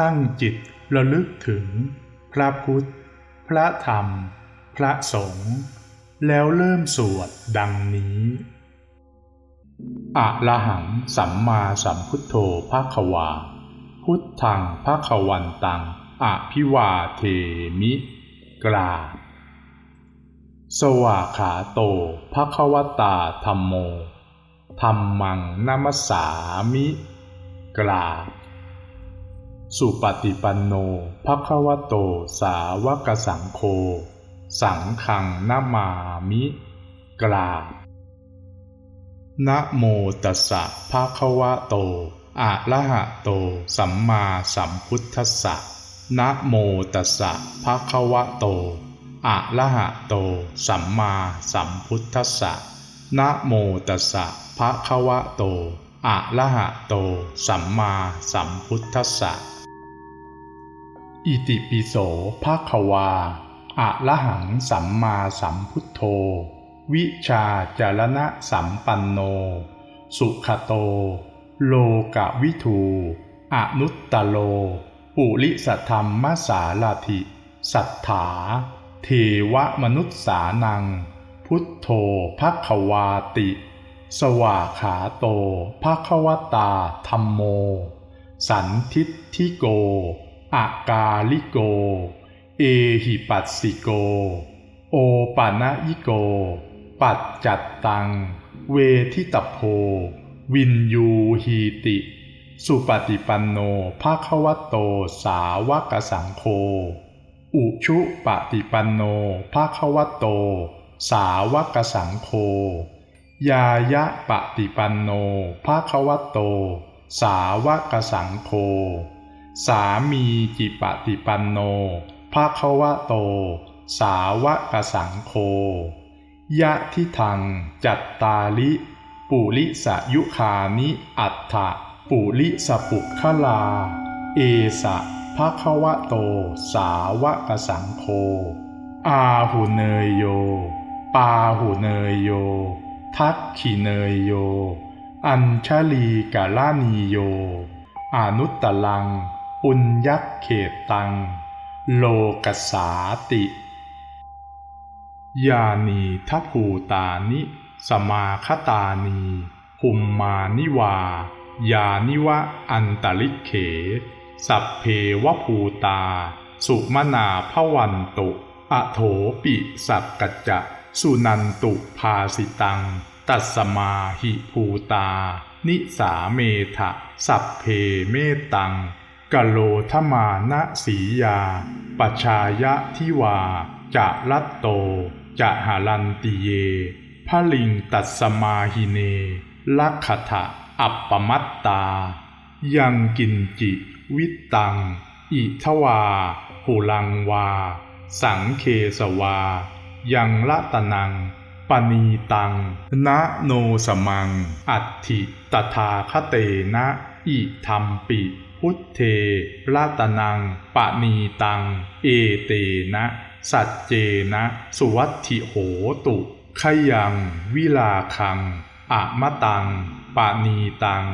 ตั้งจิตระลึกถึง พระพุทธ พระธรรม พระสงฆ์แล้วเริ่มสวดดังนี้อะระหังสัมมาสัมพุทโธภาควา พุทธังภาควันตังอะพิวาเทมิ กราสวาขาโตภควตาธรรมโมธรรมังนามัสสามิ กราบ สุปฏิปันโนภควโตสาวกสังโฆสังฆังนามามิ กราบนะโมตัสสะภะคะวะโต อะระหะโต สัมมาสัมพุทธัสสะนะโมตัสสะภะคะวะโต อะระหะโต สัมมาสัมพุทธัสสะนะโมตัสสะภะคะวะโต อะระหะโต สัมมาสัมพุทธัสสะ อิติปิโสภะควาอะระหังสัมมาสัมพุทโธ วิชาจารณะสัมปันโน สุขโต โลกวิทูอนุตตโล ปุริสธรรมสาลาธิสัทธา เทวมนุษสานัง พุทโธภควาติ สวาขาโตภควตาธรรมโม สันทิฏฐิโก อากาลิโก เอหิปัสสิโก โอปานะยิโก ปัจจัตตัง เวทิตโพ วินยูหีติ สุปฏิปันโนภาควโตสาวกสังโฆ อุชุปฏิปันโนภาควโต สาวกสังโฆ ยายะปฏิปันโนภาควโต สาวกสังโฆ สามีจิปฏิปันโนภาควะโต สาวกสังโฆยะทิทัง จัตตาลิ ปุริสยุคานิอัฏฐะปุริสปุคลา เอสะภะควะโต สาวกสังโฆอาหุเนยโย ปาหุเนยโย ทักขิเนยโย อัญชลีกาลานีโย อนุตตลัง ปุญยักเขตตัง โลกสาติ ยานีทัพภูตานิ สมาคตานีภุมมานิวา ยานิวะอันตลิเข สัพเพวภูตา สุมนาพวันตุอโถปิสักกัจจะสุนันตุภาสิตัง ตัสมาหิภูตา นิสาเมทะ สัพเพเมตัง กโลทมานะสียา ปชายะทิวา จะรัตโต จะหาลันติเยพะลิงตัสมาหิเน ลักขทะอัปปมัตตา ยังกินจิวิตตัง อิทวาหุลังวา สังเคสวา ยังละตนัง ปณีตัง นะโนสมัง อัตถิตถาคเตนะ อิธรรมปิ พุทเทละตนังปณีตัง เอเตนะ สัจเจนะ สุวัตถิโหตุขยัง วิลาคัง อะมะตังปานีตัง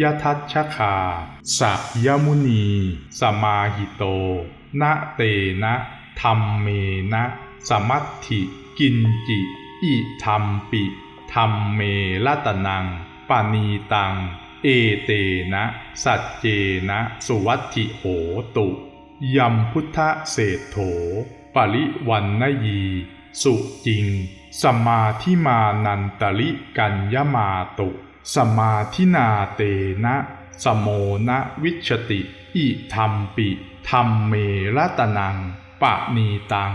ยทัชชคาสะยมุนี สมาหิโต นะเตนะธรรมเมนะ สมัตถิกินจิ อิธรรมปิธรรมเมละตนังปานีตัง เอเตนะ สัจเจนะ สุวัตถิโหตุ ยัมพุทธเศรษโถ ปริวันนยี สุจริง สมาธิมานันตลิกัญญมาตุ สมาธินาเตนะ สโมนะวิชติ อิธรรมปิธรรมเมรตนัง ปะนีตัง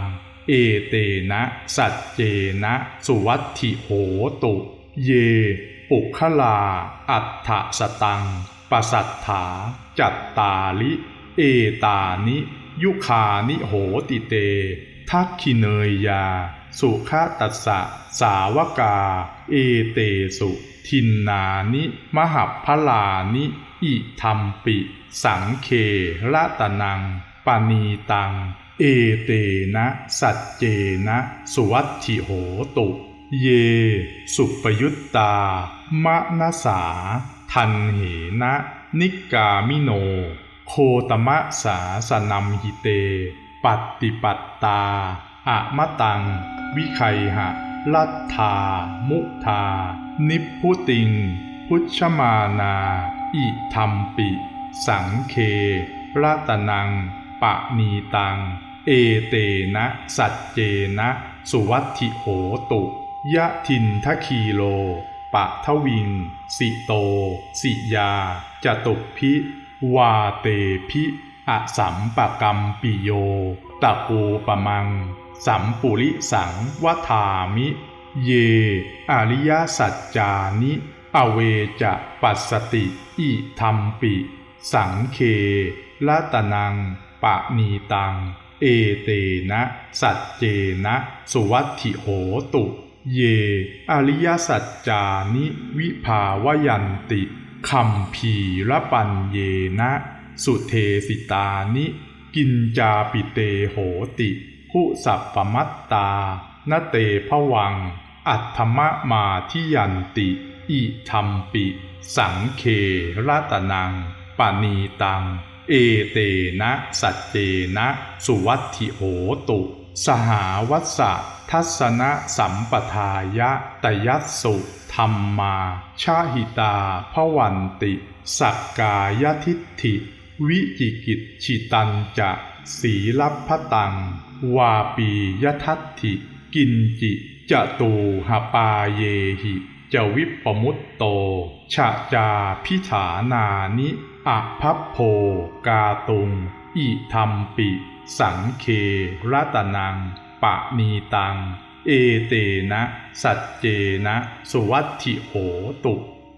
เอเตนะ สัจเจนะ สุวัตถิโหตุ เย ปุคลา อัฏฐสตังปสัทธาจัตตาลิ เอตานิ ยุคานิโหติเต ทักขิเนยยา สุขตัสสะ สาวกา เอเตสุ ทินนานิ มหัพพลานิ อิธรรมปิ สังเคระตะนัง ปณีตัง เอเตนะ สัจเจนะ สุวัตถิโหตุ เย สุปยุตตามะนสา ทันเหนะ นิกามิโน โคตมะสาสนัมหิเต ปัตติปัตตาอะมะตัง วิไคหะ ลัทธา มุทา นิพุติง พุชมานา อิธรรมปิ สังเคราตนัง ปะนีตัง เอเตนะ สัจเจนะ สุวัติโหตุ ยะทินทคีโล ปะทวิง สิโต สิยา จตุพิ วาเตพิอสัมปกรรมปิโย ตะปูปะมัง สัมปุริสังวทามิ เย อริยสัจจานิ อเวจะปัสสติ อิธรรมปิ สังเคละตะนัง ปะนีตัง เอเตนะ สัจเจนะ สุวัตถิโหตุ เย อริยสัจจานิวิภาวยันติคัมภีระปัญเยนะ สุเทสิตานิ กินจาปิเตโหติหุสัพปมัตตา นเตภวัง อัตถมะมาทิยันติ อิธรรมปิ สังเคราตนังปณีตัง เอเตนะ สัจเจนะ สุวัตถิโหตุ สหาวัสสะทัศนะสัมปทายะตยัสสุธรรมมาชาหิตาพวันติ สักกายทิฏฐิ วิจิกิจฉิตันจะสีลัพพตัง วาปียทัตถิ กินจิจะตูหปาเยหิจวิปปมุตโต ชะจาพิฐานานิ อะพัพโพกาตุง อิธรรมปิ สังเครัตนัง ปะนีตัง เอเตนะ สัจเจนะ สุวัตถิโหตุ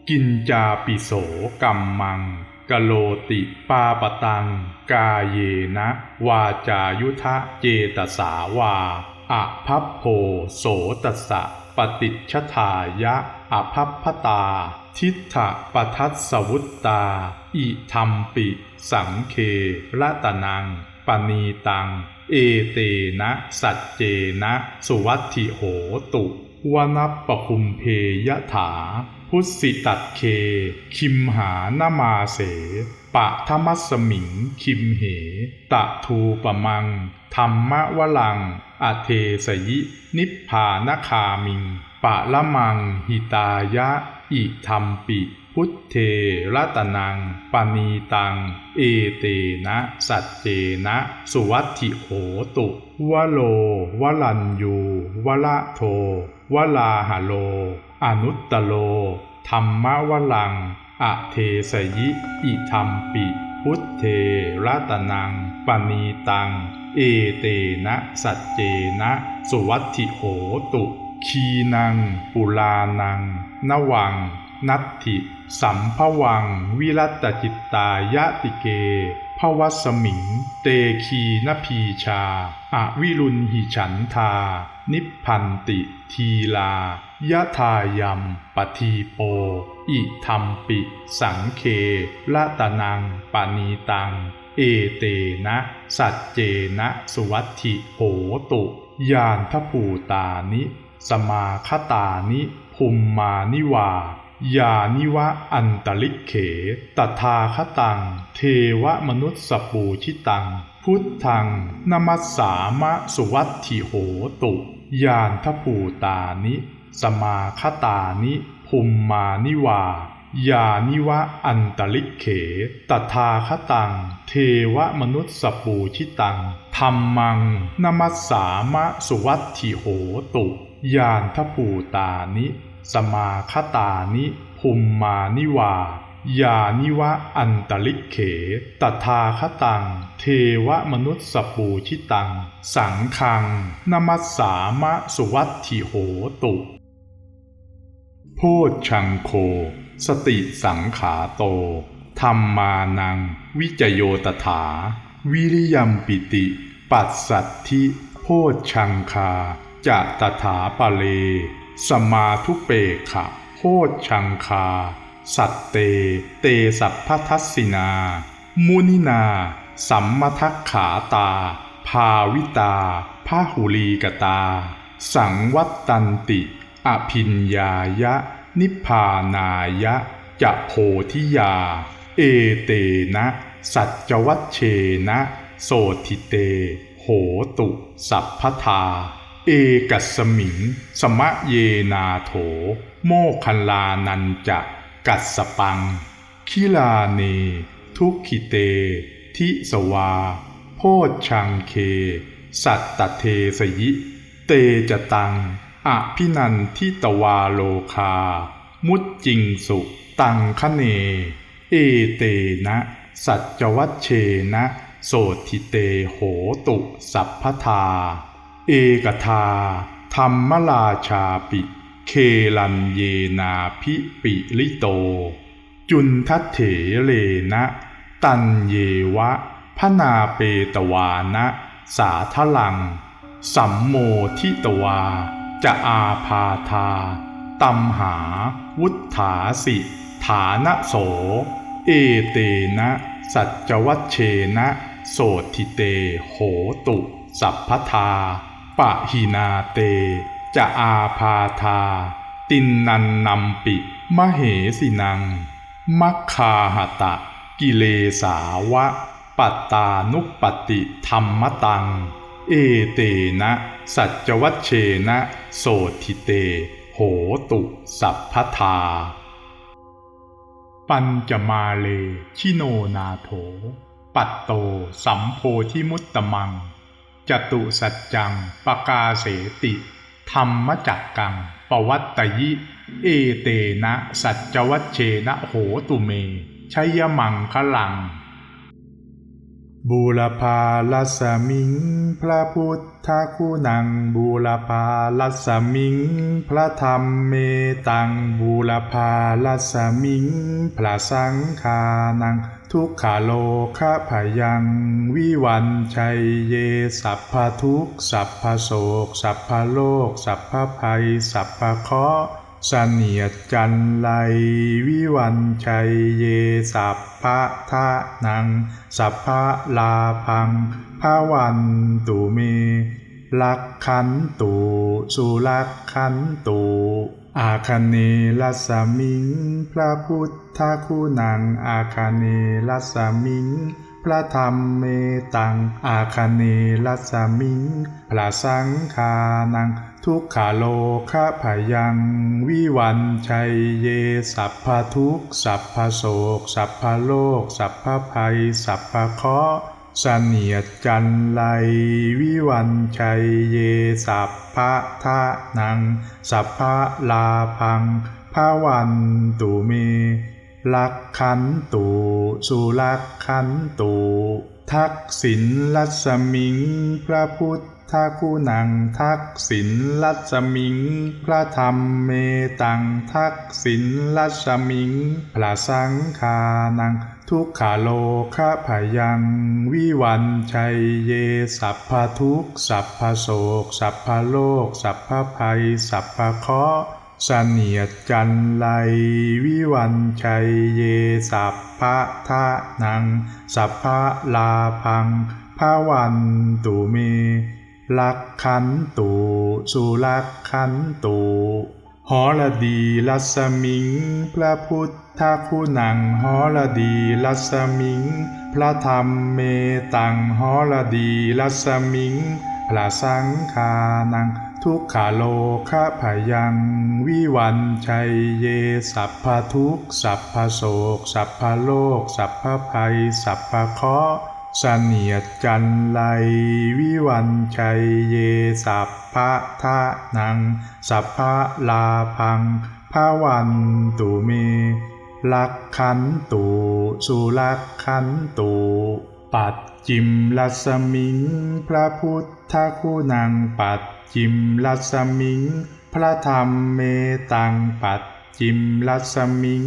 กินจาปิโสกัมมังกโลติปาปตัง กาเยนะ วาจายุทะเจตสาวาอะพัพโพโสตสสะปฏิชทายะอภัพพตา ทิฏฐปทัสสวุตตา อิธรรมปิ สังเคระตะนัง ปณีตัง เอเตนะ สัจเจนะ สุวัตถิโหตุวนัปปคุมเพยถา พุทสิตัดเค คิมหานมาเส ปะธมัสสมิง คิมเห ตะทูปะมัง ธรรมวลัง อเทสยิ นิพพานคามิง ปะละมังหิตายะ อิธรรมปิ พุทเทรัตนังปณีตัง เอเตนะ สัจเจนะ สุวัตถิโหตุวโลวลันยูวละโทวลาหโล อนุตตโล ธรรมวลัง อเทสยิ อิธรรมปิ พุทเทรัตนังปณีตัง เอเตนะ สัจเจนะ สุวัตถิโหตุ คีนัง ปุลานัง นวัง นัตถิสัมภวัง วิรัตจิตตายะติเกภวัสมิง เตคีนพีชาอวิรุณหิฉันทา นิพพันติ ทีลายะทายัมปทีโป อิธรรมปิ สังเคละตะนังปณีตัง เอเตนะ สัจเจนะ สุวัตถิโหตุยานทภูตานิ สมาคตานิ ภุมมานิวา ยานิวะอันตลิเขตถาคตัง เทวมนุสสปูชิตัง พุทธังนมัสสามะสุวัตถิโหตุยานทภูตานิ สมาคตานิภุมมานิวายานิวะอันตลิเขตถาคตัง เทวมนุสสปูชิตังธรรมังนมัสสามะสุวัตถิโหตุยานทภูตานิ สมาคตานิภุมมานิวายานิวะอันตลิเข ตถาคตัง เทวมนุสสปูชิตัง สังฆัง นมัสสามะสุวัตถิโหตุ โพชชังโค สติสังขาโต ธรรมานัง วิจโยตถา วิริยมปิติ ปัสสัทธิ โพชชังคา จะตถาปะเล สมาทุเปกขะโพชชังคา สัตเต เตสัพพทัสสินา มุนินา สัมมทักขาตา ภาวิตาพาหุลีกตา สังวัตตันติ อภิญญายะ นิพานายะ จะโพธิยา เอเตนะ สัจวัชเชนะ โสทิเต โหตุ สัพพทา เอกัสมิง สมะเยนาโถ โมคันลานันจะกัสสปัง คิลาเน ทุกขิเต ทิสวา โพชชังเค สัตตเทสยิ เตจตัง อภินันทิตวาโลคา มุจจิงสุตังคะเน เอเตนะ สัจวัชเชนะ โสทิเตโหตุสัพพทา เอกทา ธรรมราชาปิ เคลันเยนาพิปิลิโต จุนทัตเถเลนะ ตันเยวะพนาเปตวานะ สาทลัง สัมโมทิตวา จะอาพาธาตัมหา วุฒาสิ ฐานะโส เอเตนะ สัจวัชเชนะ โสทิเต โหตุ สัพพทา ปะหินาเต จะอาพาธา ตินนันนำปิ มเหสินัง มัคคาหตะ กิเลสาวะ ปัตตานุปติธรรมตัง เอเตนะ สัจวัชเชนะ โสทิเต โหตุสัพพทา ปัญจมาเล ชิโนนาโถ ปัตโต สัมโพธิมุตตมัง จตุสัจจัง ปกาเสติ ธรรมจักกัง ปวัตตยิ เอเตนะ สัจวัชเชนะโหตุเม ชัยมังคลัง บูรพาลัสมิง พระพุทธคุณัง บูรพาลัสมิง พระธรรมเมตัง บูรพาลัสมิง พระสังฆานัง ทุกขาโลคะพยังวิวันชัยเย สัพพทุกสัพพโศก สัพพโลก สัพพภัย สัพพเคราะห์เสนียดจันไลวิวันชัยเย สัพพะทะนัง สัพพะลาพังภาวันตุเมลักขันตุสุลักขันตุ อาคเนลัสมิง พระพุทธคุณัง อาคเนลัสมิง พระธรรมเมตัง อาคเนลัสมิง พระสังฆานัง ทุกขาโลคะพยัง วิวันชัยเย สัพพทุกสัพพโศก สัพพโลก สัพพภัย สัพพเคราะห์ เสนียดจันไลวิวันชัยเยสัพพะทะนัง สัพพะลาพังภาวันตุเม ลักขันตุสุลักขันตุทักษิณลัสมิง พระพุทธคุณัง ทักษิณลัสมิง พระธรรมเมตัง ทักษิณลัสมิง พระสังฆานัง ทุกขาโลคะพยังวิวันชัยเย สัพพทุกสัพพโศก สัพพโลก สัพพภัย สัพพเคราะห์เสนียดจันไลวิวันชัยเย สัพพะทะนัง สัพพะลาพังภาวันตุเมลักขันตุสุลักขันตุ หอระดีลัสมิง พระพุทธคุณังหอระดีลัสมิง พระธรรมเมตังหอระดีลัสมิง พระสังฆานัง ทุกขาโลคะพยัง วิวันชัยเย สัพพทุกสัพพโศก สัพพโลก สัพพภัย สัพพเคราะห์ เสนียดจันไลวิวันชัยเยสัพพะทะนัง สัพพะลาพังภาวันตุเมลักขันตุสุลักขันตุปัดจิมลัสมิง พระพุทธคุณังปัดจิมลัสมิง พระธรรมเมตังปัด จิมลัสมิง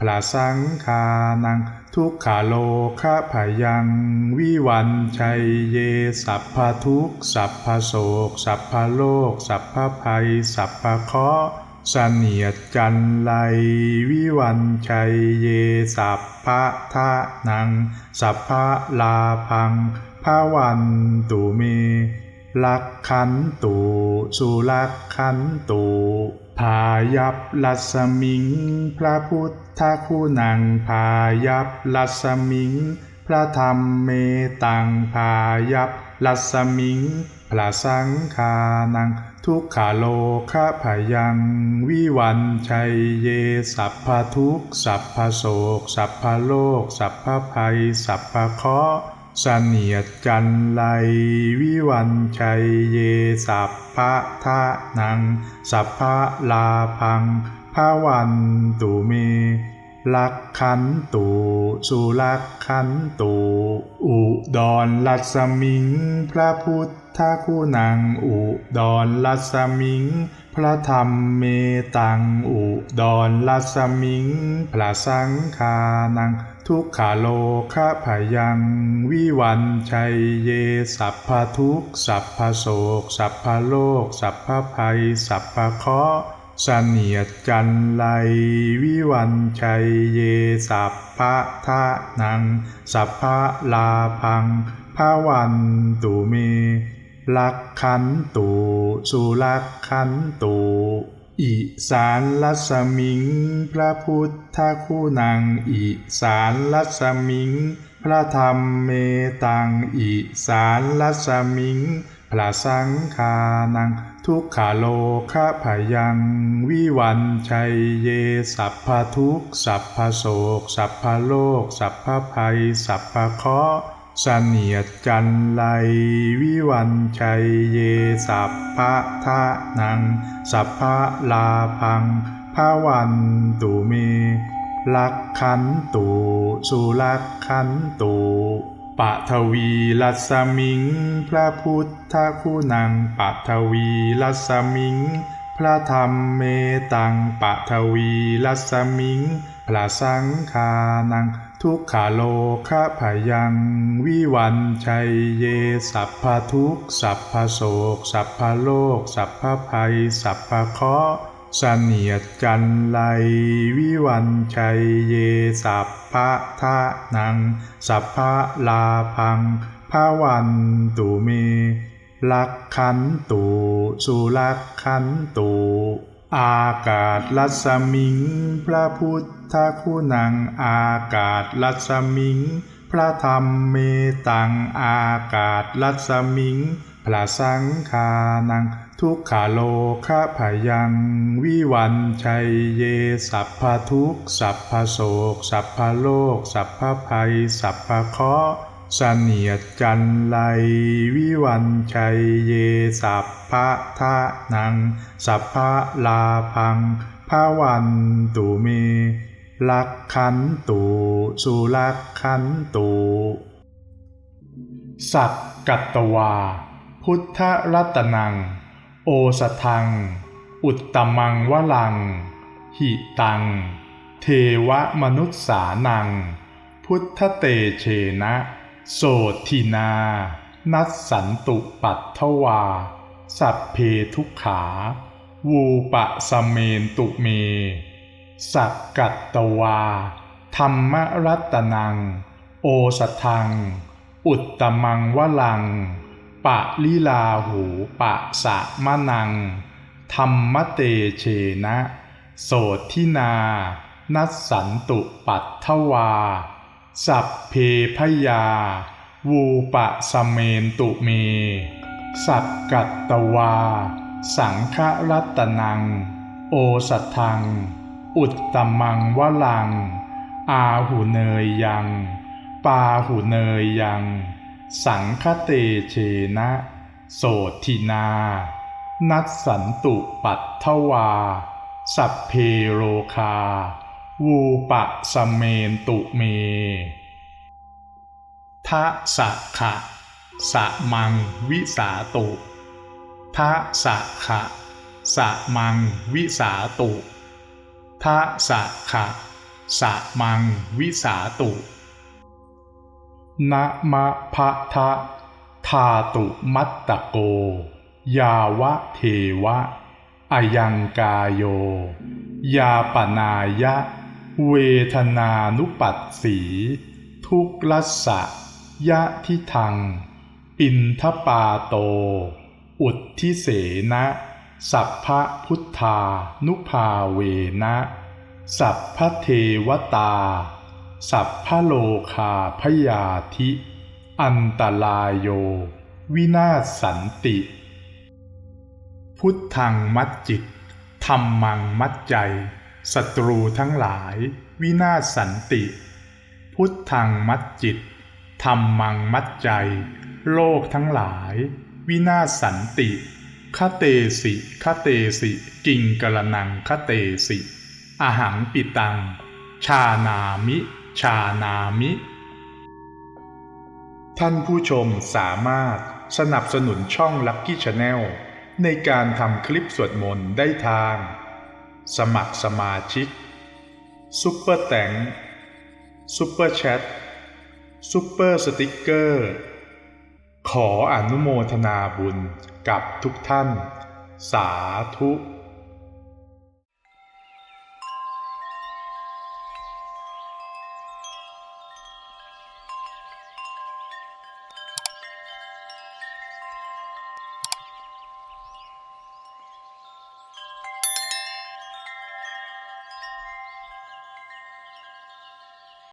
พระสังคานัง ทุกขาโลคะพยัง วิวันชัยเย สัพพทุกสัพพโศก สัพพโลก สัพพภัย สัพพเคราะเสนียดจันไลวิวันชัยเย สัพพะทะนัง สัพพะลาพังพระวันตุเมลักขันตูสุลักขันตู พายับลัสมิง พระพุทธคุณังพายับลัสมิง พระธรรมเมตังพายับลัสมิง พระสังฆานัง ทุกขาโลคะพยัง วิวันชัยเย สัพพทุกสัพพโศก สัพพโลก สัพพภัย สัพพเคราะห์ เสนียดจันไลวิวันชัยเยสัพพะทะนัง สัพพะลาพังพระวันตุเมลักขันตูสุลักขันตูอุดรลัสมิง พระพุทธคุณัง อุดรลัสมิง พระธรรมเมตังอุดรลัสมิง พระสังฆานัง ทุกขาโลคะพยัง วิวันชัยเย สัพพทุกสัพพโศก สัพพโลก สัพพภัย สัพพเคราะเสนียดจันไลวิวันชัยเย สัพพะทะนัง สัพพะลาพังพระวันตุเม ลักขันตูสุลักขันตูอิสานลัสมิง พระพุทธคุณังอิสานลัสมิง พระธรรมเมตังอิสานลัสมิง พระสังฆานัง ทุกขาโลคะพยัง วิวันชัยเย สัพพทุกสัพพโศก สัพพโลก สัพพภัย สัพพเคราะห์ เสนียดจันไลวิวันชัยเยสัพพะทะนัง สัพพะลาพังพระวันตุเม ลักขันตูสุลักขันตูปะทวีลัสมิง พระพุทธคุณังปะทวีลัสมิง พระธรรมเมตังปะทวีลัสมิง พระสังฆานัง ทุกขาโลคะพยัง วิวันชัยเย สัพพทุกสัพพโศก สัพพโลก สัพพภัย สัพพเคราะห์เสนียดจันไล วิวันชัยเย สัพพะทะนัง สัพพะลาพังพระวันตุเมลักขันตูสุลักขันตู อากาศลัสมิง พระพุทธคุณัง อากาศลัสมิง พระธรรมเมตัง อากาศลัสมิง พระสังฆานัง ทุกขาโลคะพยัง วิวันชัยเย สัพพทุกสัพพโศก สัพพโลก สัพพภัย สัพพเคราะห์ เสนียดจันไลวิวันชัยเยสัพพะทะนัง สัพพะลาพังพระวันตุเม ลักขันตูสุลักขันตูสักกัตตวา พุทธรัตนัง โอสทัง อุตตมังวลัง หิตัง เทวมนุษสานัง พุทธเตเชนะ โสทินา นัสสันตุปัตถวา สัพเพทุกขา วูปะสเมนตุเม สักกัตตวา ธรรมรัตนัง โอสทัง อุตตมังวลัง ปะลิลาหูปะสะมะนัง ธรรมเตเชนะ โสทินา นัสสันตุปัตถวา สัพเพพยา วูปะสเมนตุเม สักกัตตวา สังฆรัตนัง โอสัทัง อุตตมังวลัง อาหูเนยยัง ปาหูเนยยัง สังคเตเชนะ โสทินา นัสสันตุปัตถวา สัพเพโรคา วูปะสเมนตุเมทะสะขะสะมังวิสาตุทะสะขะสะมังวิสาตุทะสะขะสะมังวิสาตุนะมะพะทะทาตุมัตตะโก ยาวะเทวะ อยังกายโย ยาปนายะ เวทนานุปัสสี ทุกลัสะยะทิทัง ปินทปาโต อุทธิเสนะ สัพพะพุทธานุภาเวนะ สัพพะเทวตา สัพพะโลคาพยาธิ อันตรายโย วินาศสันติ พุทธังมัดจิตธรรมังมัดใจ ศัตรูทั้งหลายวินาศสันติ พุทธังมัดจิตธรรมังมัดใจ โลกทั้งหลาย วินาศสันติคเตสิคเตสิกิงกรนังคเตสิอหังปิตัง ชานามิ ชานามิ ท่านผู้ชมสามารถสนับสนุนช่อง Lucky Channel ในการทำคลิปสวดมนต์ได้ทาง สมัครสมาชิกซุปเปอร์แตงซุปเปอร์แชทซุปเปอร์สติกเกอร์ ขออนุโมทนาบุญกับทุกท่าน สาธุ